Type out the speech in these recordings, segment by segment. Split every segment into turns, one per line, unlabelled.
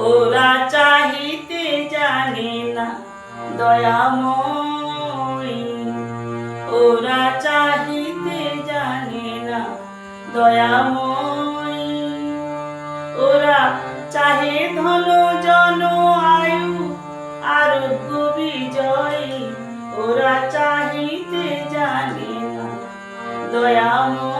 ওরা চাহিতে জানে না, দয়া দয়াময়ী ওরা চাহিতে জানে না দয়াময়ী ওরা চাহে ধন, জন, আয়ু, আরোগ্য, বিজয়। ওরা চাহিতে জানে না দয়াময়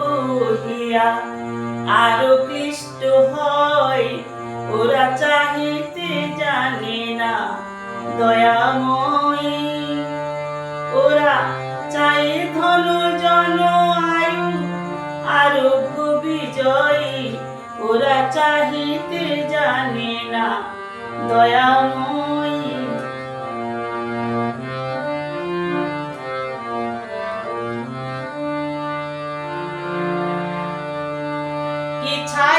কুলহিয়া আরও ক্লিষ্ট হয়। ওরা চাহিতে জানে না, দয়াময়ী। ওরা চাই ধন, জন, আয়ু, আরোগ্য, বিজয়ী। ওরা চাহিতে জানে না, দয়াময়ী।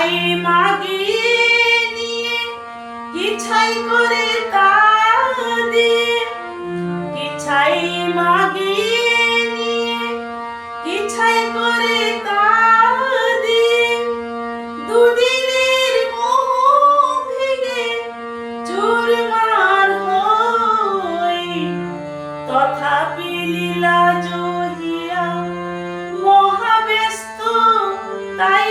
ছাই মাগিয়ে নিয়ে কি ছাই করে তা দিয়ে। কি ছাই মাগিয়ে নিয়ে কি ছাই করে তা দুদিনের মোহ ভেঙে চুরমার হই, তথাপি লীলা জহিয়া মহাব্যস্ত তাই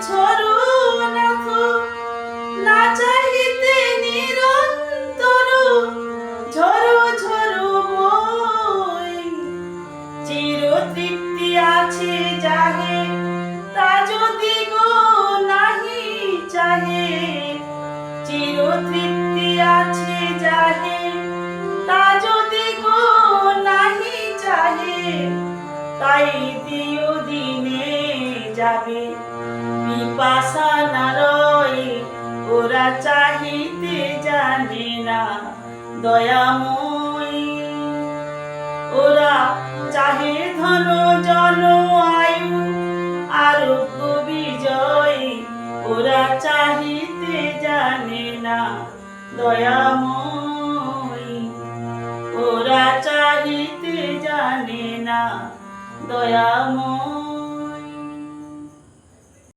নির্ঝর না চির তৃপ্তি আছে যাহে, তা যদি নাহি চাহে। চির তৃপ্তি আছে যাহে, তা যদি নাহি চাহে, তাই দিও দিনে যাবে। পিপাসা নারয় ওরা চাহিতে না, দয়াময়ী। ওরা চাহে ধন বিজয়। ওরা চাহিতে জানে না ওরা চাহিতে জানে না, দয়াময়।